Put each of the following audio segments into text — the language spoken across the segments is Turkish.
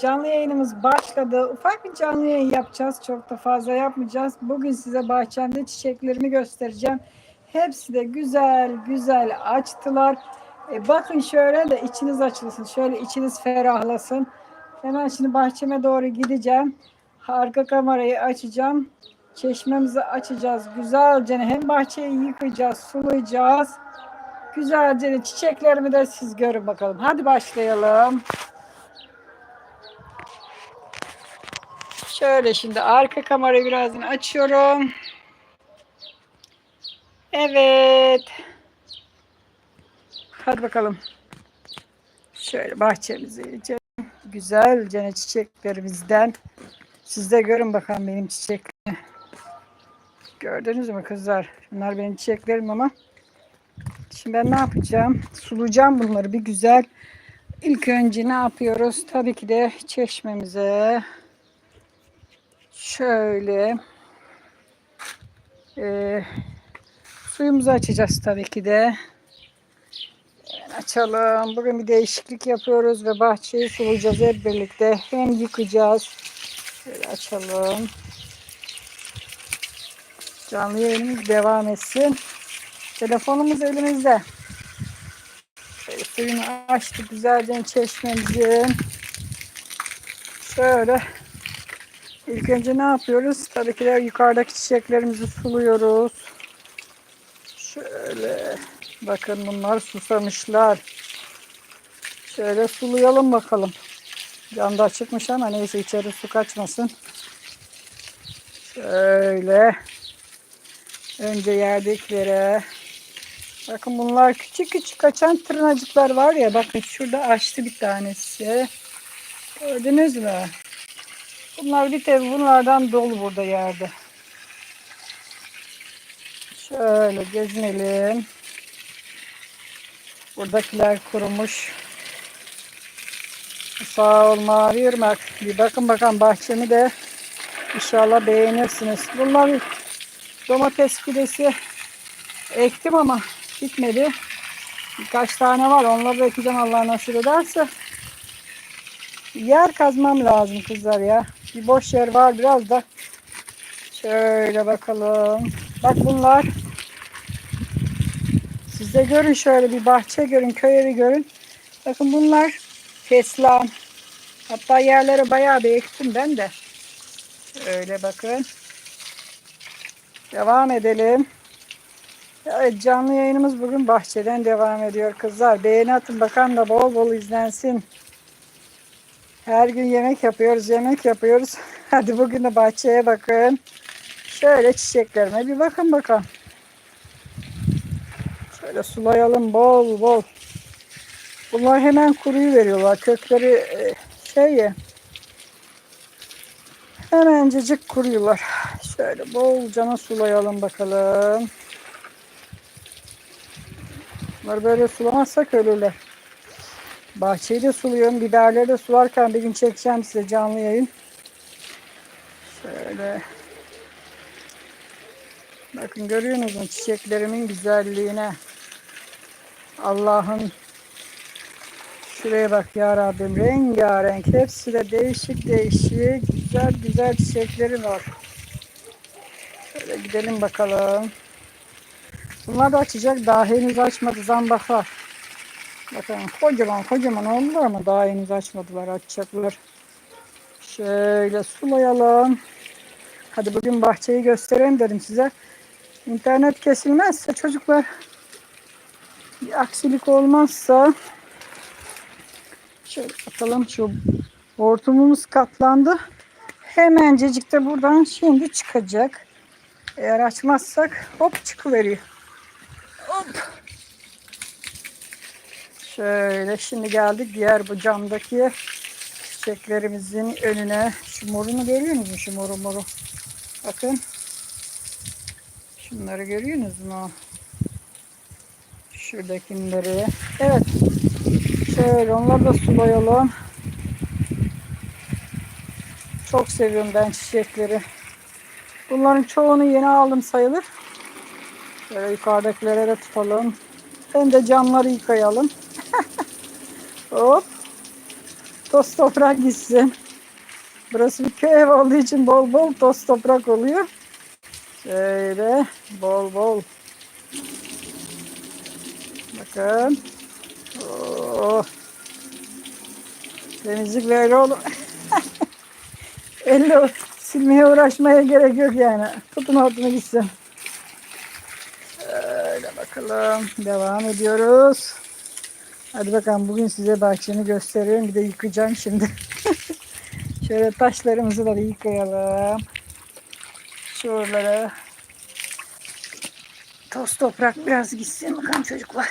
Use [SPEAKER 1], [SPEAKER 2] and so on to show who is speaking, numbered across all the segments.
[SPEAKER 1] canlı yayınımız başladı. Ufak bir canlı yayın yapacağız. Çok da fazla yapmayacağız. Bugün size bahçemde çiçeklerimi göstereceğim. Hepsi de güzel güzel açtılar. E, bakın şöyle de içiniz açılsın. Şöyle içiniz ferahlasın. Hemen şimdi bahçeme doğru gideceğim. Arka kamerayı açacağım. Çeşmemizi açacağız. Güzelce hem bahçeyi yıkayacağız, sulayacağız. Güzelce çiçeklerimi de siz görün bakalım. Hadi başlayalım. Şöyle şimdi arka kamerayı birazdan açıyorum. Evet. Hadi bakalım. Şöyle bahçemizi iyice güzelce çiçeklerimizden. Siz de görün bakalım benim çiçeklerimi. Gördünüz mü kızlar? Bunlar benim çiçeklerim ama Şimdi ben ne yapacağım? Sulayacağım bunları bir güzel. İlk önce ne yapıyoruz? Tabii ki de çeşmemize şöyle e, suyumuzu açacağız tabii ki de. Açalım. Bugün bir değişiklik yapıyoruz ve bahçeyi sulayacağız hep birlikte. Hem yıkayacağız. Şöyle açalım. Canlı yayınımız devam etsin. Telefonumuz elimizde. Şöyle suyunu açtık güzelce çeşmemizin. Şöyle ilk önce ne yapıyoruz? Tabii ki de yukarıdaki çiçeklerimizi suluyoruz. Şöyle bakın bunlar susamışlar. Şöyle sulayalım bakalım. Cam da çıkmış ama neyse içeri su kaçmasın. Şöyle önce yerdeklere Bakın bunlar küçük küçük açan tırnacıklar var ya. Bakın şurada açtı bir tanesi. Gördünüz mü? Bunlar bir tabi bunlardan dolu burada yerde. Şöyle gezinelim. Buradakiler kurumuş. Sağ ol mavi ırmak. Bir bakın bakalım bahçemi de inşallah beğenirsiniz. Bunlar domates fidesi ektim ama bitmedi. Birkaç tane var. Onları da ekeceğim Allah nasip ederse. Yer kazmam lazım kızlar ya. Bir boş yer var biraz da. Şöyle bakalım. Bak bunlar. Siz de görün şöyle bir bahçe görün. Köy evi görün. Bakın bunlar feslan. Hatta yerlere bayağı bir ektim ben de. Öyle bakın. Devam edelim. Evet canlı yayınımız bugün bahçeden devam ediyor kızlar. Beğeni atın bakalım da bol bol izlensin. Her gün yemek yapıyoruz, yemek yapıyoruz. Hadi bugün de bahçeye bakın. Şöyle çiçeklerime bir bakın bakalım. Şöyle sulayalım bol bol. Bunlar hemen kuruyu veriyorlar. Kökleri e, şey ya. Hemencecik kuruyorlar. Şöyle bolcana sulayalım bakalım. Bunları böyle sulamazsak ölürler. Bahçeyi de suluyorum. Biberleri de sularken bir gün çekeceğim size canlı yayın. Şöyle. Bakın görüyorsunuz mu çiçeklerimin güzelliğine. Allah'ın şuraya bak ya Rabbim rengarenk. Hepsi de değişik değişik güzel güzel çiçekleri var. Şöyle gidelim bakalım. Bunlar da açacak. Daha henüz açmadı zambaklar. Bakın kocaman kocaman oldular ama daha henüz açmadılar. Açacaklar. Şöyle sulayalım. Hadi bugün bahçeyi göstereyim dedim size. İnternet kesilmezse çocuklar bir aksilik olmazsa şöyle bakalım şu hortumumuz katlandı. Hemencecik de buradan şimdi çıkacak. Eğer açmazsak hop çıkıveriyor. Hop. Şöyle şimdi geldik diğer bu camdaki çiçeklerimizin önüne. Şu morunu görüyor musunuz? Şu moru moru. Bakın. Şunları görüyorsunuz mu? Şuradakileri. Evet. Şöyle onları da sulayalım. Çok seviyorum ben çiçekleri. Bunların çoğunu yeni aldım sayılır. Şöyle yukarıdakilere de tutalım. De camları yıkayalım. Hop. Toz toprak gitsin. Burası bir köy ev olduğu için bol bol toz toprak oluyor. Şöyle bol bol. Bakın. Oh. Temizlik böyle olur. Elle silmeye uğraşmaya gerek yok yani. Tutun altına gitsin. Öyle bakalım. Devam ediyoruz. Hadi bakalım bugün size bahçemi gösteriyorum. Bir de yıkayacağım şimdi. Şöyle taşlarımızı da yıkayalım. Şuralara toz toprak biraz gitsin bakalım çocuklar.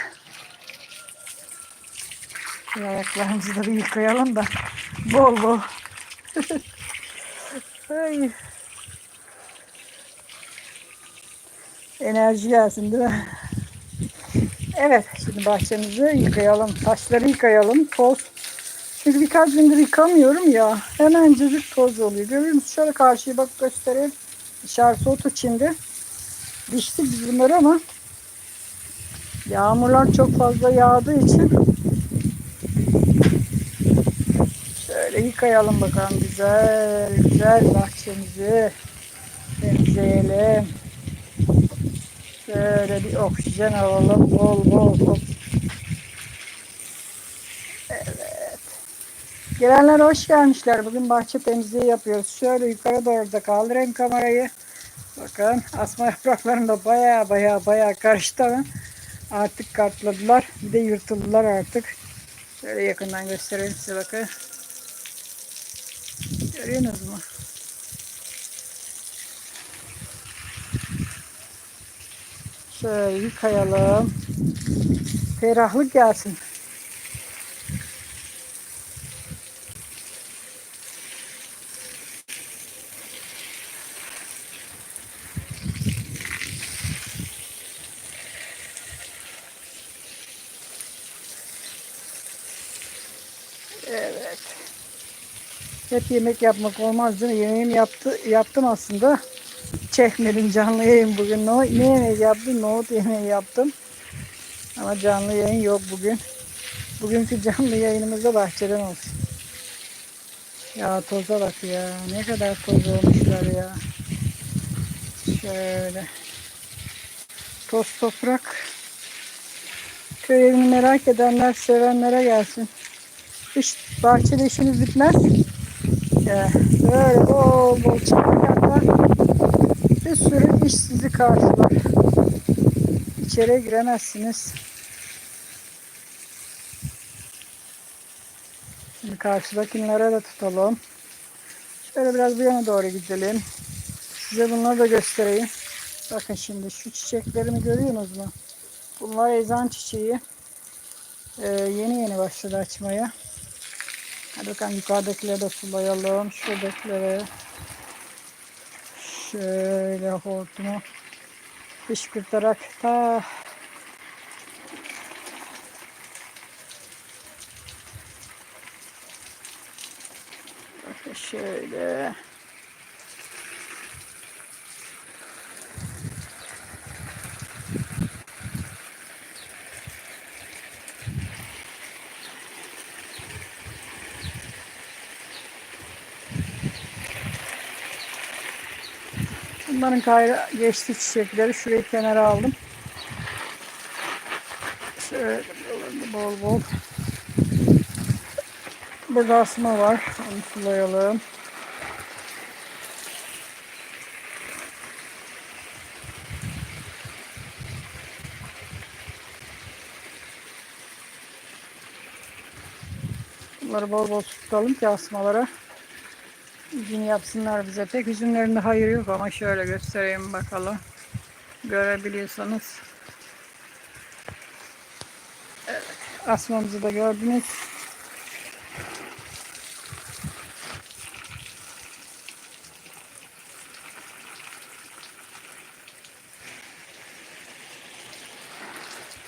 [SPEAKER 1] Şu ayaklarımızı da bir yıkayalım da bol bol. Ay. Enerji gelsin değil mi? Evet, şimdi bahçemizi yıkayalım. Taşları yıkayalım. Toz. Çünkü birkaç gündür yıkamıyorum ya. Hemencecik toz oluyor. Görüyor musunuz? Şöyle karşıya bak göstereyim. Dışarısı otu çimdi. Diştik biz bunları ama yağmurlar çok fazla yağdığı için şöyle yıkayalım bakalım güzel güzel bahçemizi temizleyelim. Şöyle bir oksijen alalım bol bol bol. Evet. Gelenler hoş gelmişler. Bugün bahçe temizliği yapıyoruz. Şöyle yukarı doğru da kaldırayım kamerayı. Bakın asma yapraklarım da baya baya baya karıştı ama artık katladılar. Bir de yırtıldılar artık. Şöyle yakından göstereyim size bakın. Görüyorsunuz mu? Şöyle yıkayalım. Ferahlık gelsin. Evet. Hep yemek yapmak olmaz değil mi? Yemeğimi yaptı, yaptım aslında. Çekmedim canlı yayın bugün. No, ne yemeği yaptım? Nohut yemeği yaptım. Ama canlı yayın yok bugün. Bugünkü canlı yayınımızda bahçeden olsun. Ya toza bak ya. Ne kadar toz olmuşlar ya. Şöyle. Toz toprak. Köy merak edenler, sevenlere gelsin. Hiç bahçede işiniz bitmez. Ya, böyle bol bol çiçekler sürü iş sizi karşılar. İçeriye giremezsiniz. Şimdi karşıdakilere de tutalım. Şöyle biraz bu yana doğru gidelim. Size bunları da göstereyim. Bakın şimdi şu çiçeklerimi görüyorsunuz mu? Bunlar ezan çiçeği. Ee, yeni yeni başladı açmaya. Hadi bakalım yukarıdakileri de sulayalım. Şuradakileri şöyle hortumu fışkırtarak ta Bakın şöyle Bunların kayra geçti çiçekleri. Şurayı kenara aldım. Şöyle bol bol. Burada asma var. Onu sulayalım. Bunları bol bol tutalım ki asmalara. Üzüm yapsınlar bize. Pek üzümlerinde hayır yok ama şöyle göstereyim bakalım. Görebiliyorsanız. Evet. Asmamızı da gördünüz.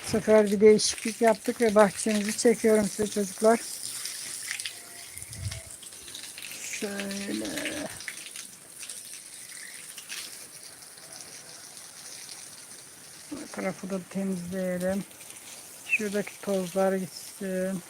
[SPEAKER 1] Bu sefer bir değişiklik yaptık ve bahçemizi çekiyorum size çocuklar. Bu tarafı da temizleyelim. Şuradaki tozlar gitsin.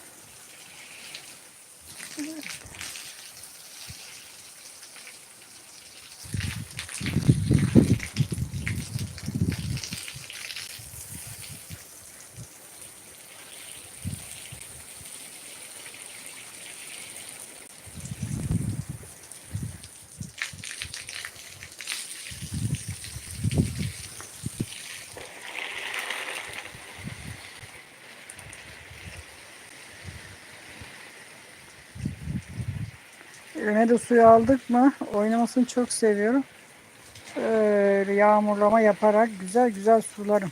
[SPEAKER 1] De suyu aldık mı oynamasını çok seviyorum. Böyle yağmurlama yaparak güzel güzel sularım.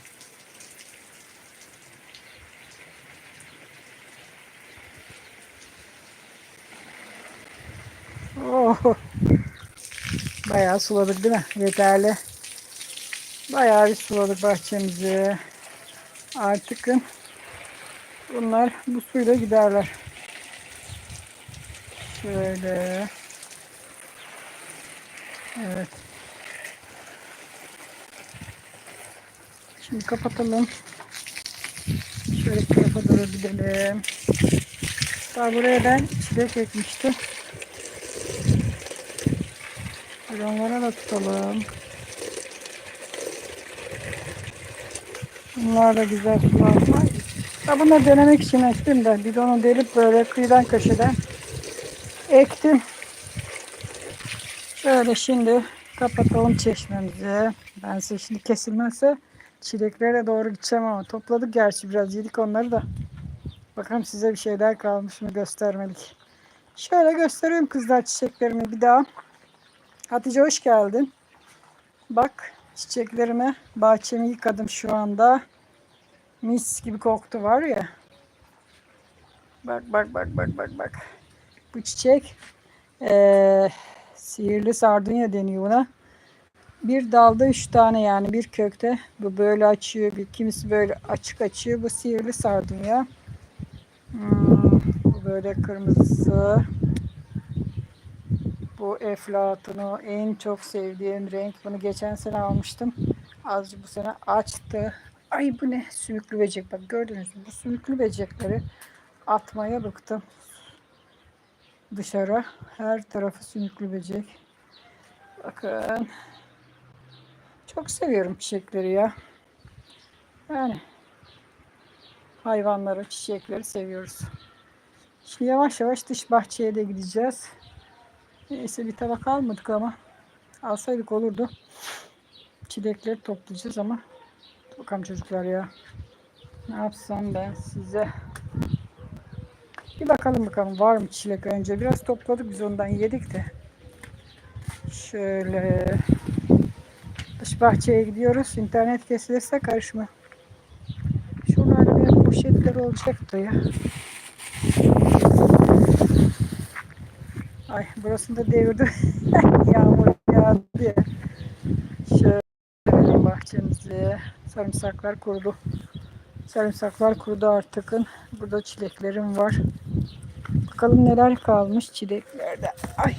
[SPEAKER 1] Oh. Bayağı suladık değil mi? Yeterli. Bayağı bir suladık bahçemizi. Artık bunlar bu suyla giderler. Şöyle. Evet. Şimdi kapatalım. Şöyle bu tarafa doğru gidelim. Daha buraya ben çilek ekmiştim. Bir onlara da tutalım. Bunlar da güzel sular var. Ya bunları denemek için ektim de bidonu delip böyle kıyıdan köşeden ektim. Şöyle şimdi kapatalım çeşmemizi. Ben size şimdi kesilmezse çileklere doğru gideceğim ama topladık gerçi biraz yedik onları da. Bakalım size bir şeyler kalmış mı göstermedik. Şöyle göstereyim kızlar çiçeklerimi bir daha. Hatice hoş geldin. Bak çiçeklerime bahçemi yıkadım şu anda. Mis gibi koktu var ya. Bak bak bak bak bak bak. Bu çiçek ee, sihirli sardunya deniyor buna. Bir dalda üç tane yani bir kökte. Bu böyle açıyor. Bir, kimisi böyle açık açıyor. Bu sihirli sardunya. Hmm, bu böyle kırmızısı. Bu eflatunu en çok sevdiğim renk. Bunu geçen sene almıştım. Azıcık bu sene açtı. Ay bu ne? Sümüklü böcek. Bak gördünüz mü? Bu sümüklü böcekleri atmaya bıktım. Dışarı. Her tarafı sümüklü böcek. Bakın. Çok seviyorum çiçekleri ya. Yani hayvanları, çiçekleri seviyoruz. Şimdi yavaş yavaş dış bahçeye de gideceğiz. Neyse bir tabak almadık ama alsaydık olurdu. Çilekleri toplayacağız ama bakalım çocuklar ya. Ne yapsam ben size. Bir bakalım bakalım var mı çilek önce. Biraz topladık biz ondan yedik de. Şöyle dış bahçeye gidiyoruz. İnternet kesilirse karışma. Şuralarda bir poşetler olacaktı ya. Ay burasını da devirdi. Yağmur yağdı ya. Şöyle bahçemizi. Sarımsaklar kurudu. Sarımsaklar kurudu artık. Burada çileklerim var. Bakalım neler kalmış çileklerde. Ay.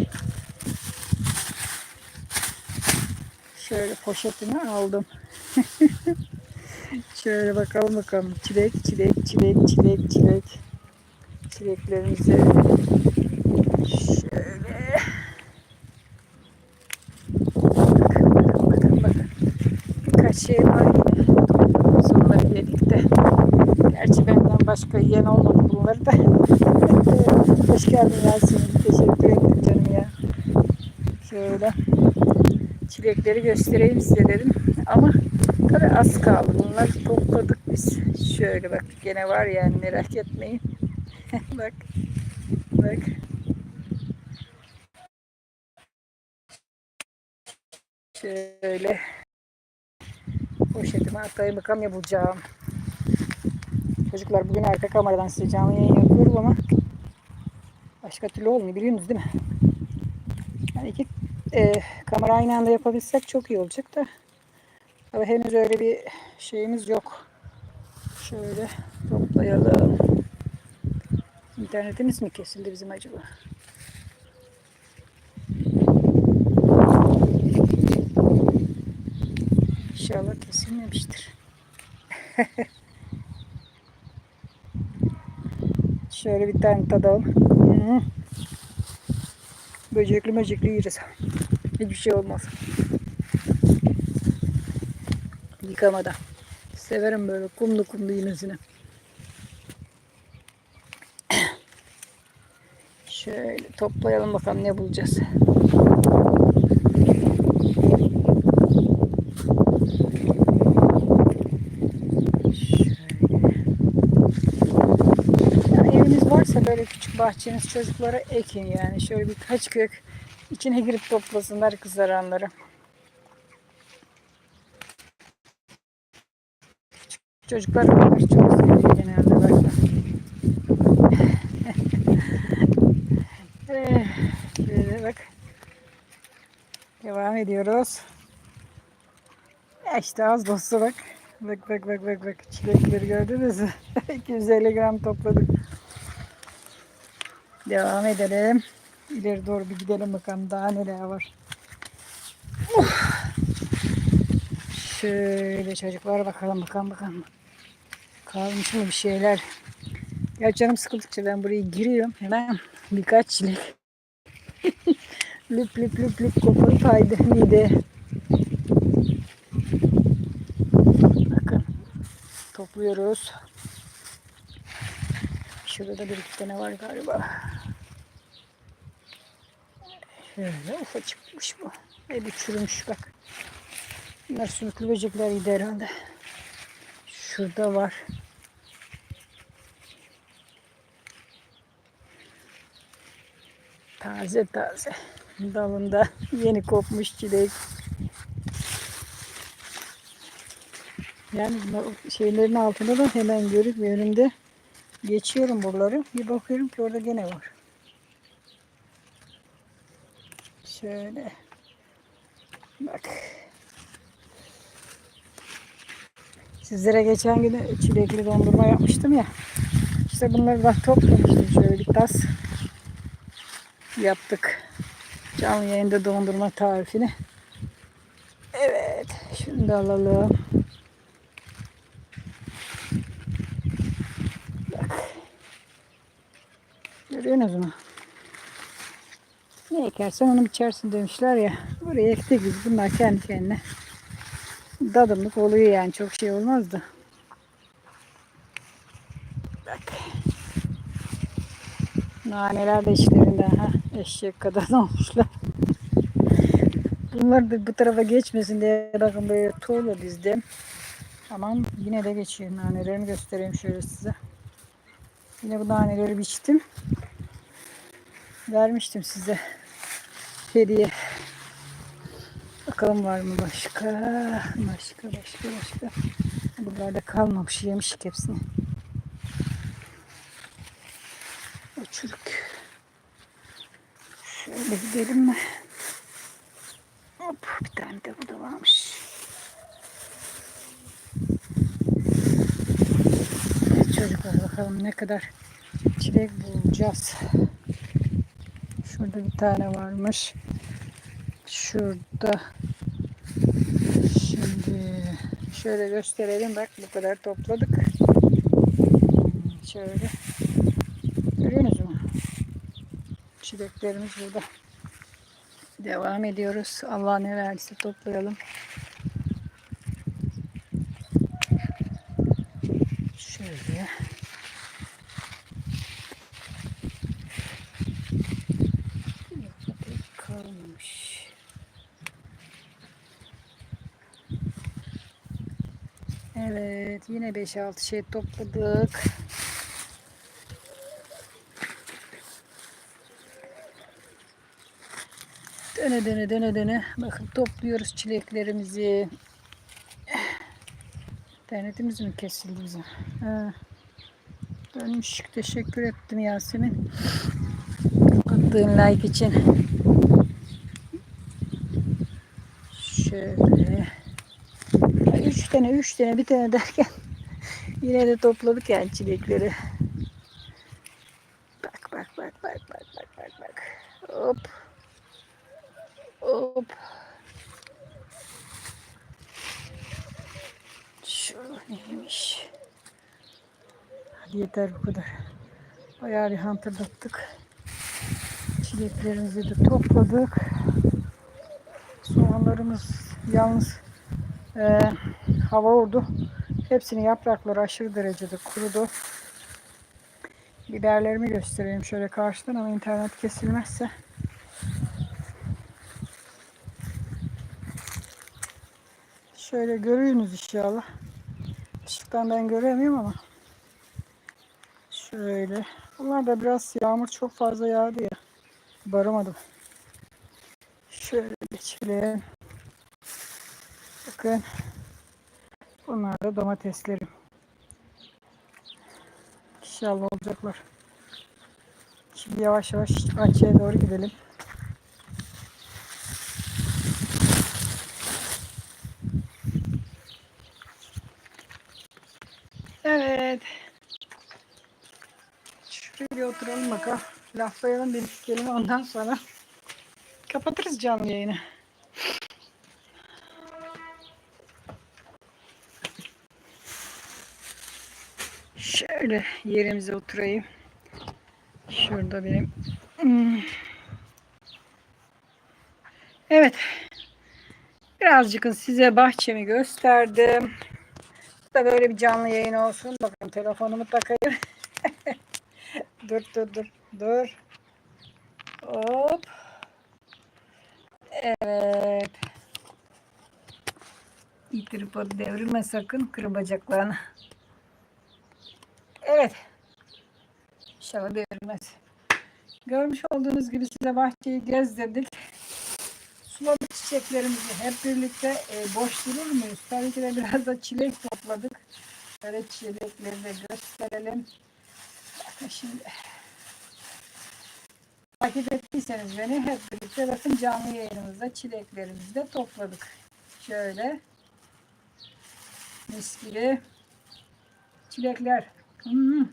[SPEAKER 1] Şöyle poşetimi aldım. Şöyle bakalım bakalım. Çilek, çilek, çilek, çilek, çilek. Çileklerimizi şöyle. Bakın, bakın, bakın, bakın. Birkaç şey var yine. Biz onları yedik de. Gerçi benden başka yiyen olmadı bunları da. Hoş geldin Yasemin. Teşekkür ederim canım ya. Şöyle çilekleri göstereyim size dedim. Ama tabi az kaldı. Bunları topladık biz. Şöyle bak gene var yani merak etmeyin. bak. Bak. Şöyle poşetime atayım bakalım yapacağım. Çocuklar bugün arka kameradan size canlı yayın yapıyorum ama başka türlü olmuyor biliyorsunuz değil mi? Yani iki e, kamera aynı anda yapabilsek çok iyi olacak da ama henüz öyle bir şeyimiz yok. Şöyle toplayalım. İnternetimiz mi kesildi bizim acaba? İnşallah kesilmemiştir. Şöyle bir tane tadalım. Hmm. Böcekli böcekli yeriz. Hiçbir şey olmaz. Yıkamadan. Severim böyle kumlu kumlu yemesini. Şöyle toplayalım bakalım ne bulacağız. Şöyle. Yani eviniz varsa böyle küçük bahçeniz çocuklara ekin yani. Şöyle birkaç kök içine girip toplasınlar kızaranları. Çocuklar bunları çok seviyor genelde bak. Eh, Böyle bak. Devam ediyoruz. İşte az olsa bak. Bak bak bak bak bak. Çilekleri gördünüz mü? 250 gram topladık. Devam edelim. İleri doğru bir gidelim bakalım daha neler var. Uf. Şöyle çocuklar bakalım bakalım bakalım. Kalmış mı bir şeyler. Ya canım sıkıldıkça ben buraya giriyorum. Hemen birkaç çilek. lüp lüp lüp lüp kopup haydi mide. Bakın topluyoruz. Şurada da bir iki tane var galiba. Şöyle ufacıkmış bu. Ve bir çürümüş bak. Bunlar sümüklü böcekler yedi herhalde. Şurada var. Taze taze. Dalında yeni kopmuş çilek. Yani şeylerin altında da hemen görüp önümde geçiyorum buraları. Bir bakıyorum ki orada gene var. Şöyle. Bak. Sizlere geçen gün çilekli dondurma yapmıştım ya. İşte bunları da toplamıştım. Şöyle bir tas yaptık. Canlı yayında dondurma tarifini. Evet. Şunu da alalım. Bak. Görüyorsunuz mu? Ne ekersen onu biçersin demişler ya. Buraya ektik biz. Bunlar kendi kendine dadımlık oluyor yani. Çok şey olmaz da. Bak. Naneler de içlerinde. Ha. Eşek kadar olmuşlar. Bunlar da bu tarafa geçmesin diye bakın böyle tuğla dizdim. Aman yine de geçiyor. Nanelerini göstereyim şöyle size. Yine bu naneleri biçtim. Vermiştim size. Hediye. Bakalım var mı başka? Başka başka başka. Buralarda kalmamış. Yemişik hepsini. O çürük. Şöyle gidelim mi? Hop bir tane de bu da varmış. Evet, çocuklar bakalım ne kadar çilek bulacağız. Şurada bir tane varmış. Şurada. Şimdi şöyle gösterelim. Bak bu kadar topladık. Şöyle. Görüyorsunuz mu? Çileklerimiz burada. Devam ediyoruz. Allah ne verdiyse toplayalım. Şöyle. kalmış. Evet yine 5-6 şey topladık. Döne döne döne döne. Bakın topluyoruz çileklerimizi. İnternetimiz mi kesildi bize? Ha. Dönmüş. Teşekkür ettim Yasemin. Attığın like için. Şöyle. Tane, üç tane, bir tane derken yine de topladık yani çilekleri. Bak bak bak bak bak bak bak bak. Hop. Hop. Şurada neymiş? Hadi yeter bu kadar. Bayağı bir hantırdattık. Çileklerimizi de topladık. Soğanlarımız yalnız e, hava oldu. Hepsinin yaprakları aşırı derecede kurudu. Biberlerimi göstereyim şöyle karşıdan ama internet kesilmezse. Şöyle görüyorsunuz inşallah. Işıktan ben göremiyorum ama. Şöyle Bunlar da biraz yağmur çok fazla yağdı ya. Baramadım. Şöyle geçelim. Bakın. Bunlar da domateslerim. İnşallah olacaklar. Şimdi yavaş yavaş bahçeye doğru gidelim. Evet. Şuraya oturalım bakalım. Laflayalım bir iki kelime ondan sonra kapatırız canlı yayını. Şöyle yerimize oturayım. Şurada benim. Hmm. Evet. Birazcık size bahçemi gösterdim. Da böyle bir canlı yayın olsun. Bakın telefonumu takayım. dur dur dur. Dur. Hop. Evet. İyi tripodu devrilme sakın. Kır. Evet. İnşallah devrilmez. Görmüş olduğunuz gibi size bahçeyi gezdirdik. Suladık çiçeklerimizi hep birlikte e, boş durur muyuz? Tabii ki de biraz da çilek topladık. Böyle çilekleri de gösterelim. Şimdi. Takip ettiyseniz beni hep birlikte bakın canlı yayınımızda çileklerimizi de topladık. Şöyle. Mis gibi. Çilekler. Hmm.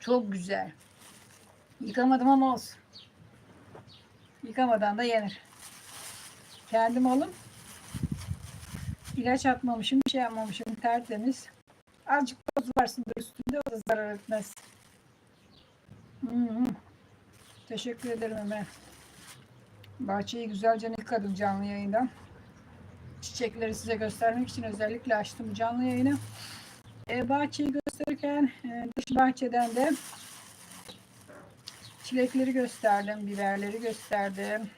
[SPEAKER 1] Çok güzel. Yıkamadım ama olsun. Yıkamadan da yenir. Kendim alım. İlaç atmamışım, bir şey yapmamışım. Tertemiz. Azıcık toz varsın da üstünde o da zarar etmez. Hmm. Teşekkür ederim Ömer. Bahçeyi güzelce yıkadım canlı yayından. Çiçekleri size göstermek için özellikle açtım canlı yayını. E, bahçeyi gösterirken e, dış bahçeden de çilekleri gösterdim, biberleri gösterdim.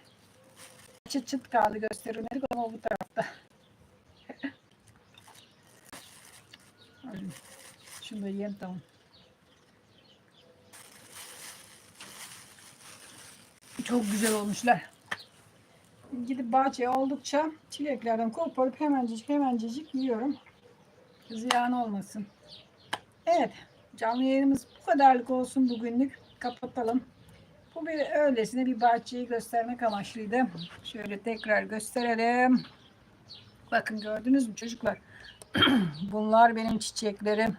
[SPEAKER 1] Çıt çıt kaldı gösterilmedik ama bu tarafta. Şunu da yiyelim tamam. Çok güzel olmuşlar. Gidip bahçeye oldukça çileklerden koparıp hemencik hemencik yiyorum. Ziyan olmasın. Evet. Canlı yayınımız bu kadarlık olsun bugünlük. Kapatalım. Bu bir öylesine bir bahçeyi göstermek amaçlıydı. Şöyle tekrar gösterelim. Bakın gördünüz mü çocuklar? Bunlar benim çiçeklerim.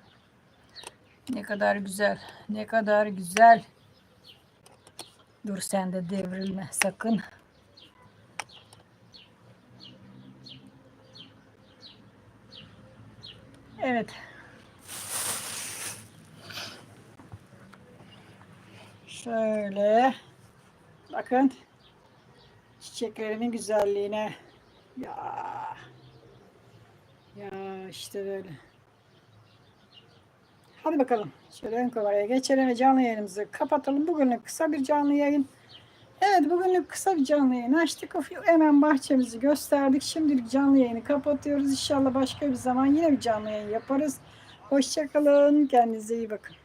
[SPEAKER 1] Ne kadar güzel. Ne kadar güzel. Dur sen de devrilme sakın. Evet. Şöyle. Bakın. Çiçeklerimin güzelliğine. Ya. Ya işte böyle. Hadi bakalım. Şöyle ön kameraya geçelim ve canlı yayınımızı kapatalım. Bugünlük kısa bir canlı yayın. Evet bugünlük kısa bir canlı yayın açtık. Hemen bahçemizi gösterdik. Şimdilik canlı yayını kapatıyoruz. İnşallah başka bir zaman yine bir canlı yayın yaparız. Hoşçakalın. Kendinize iyi bakın.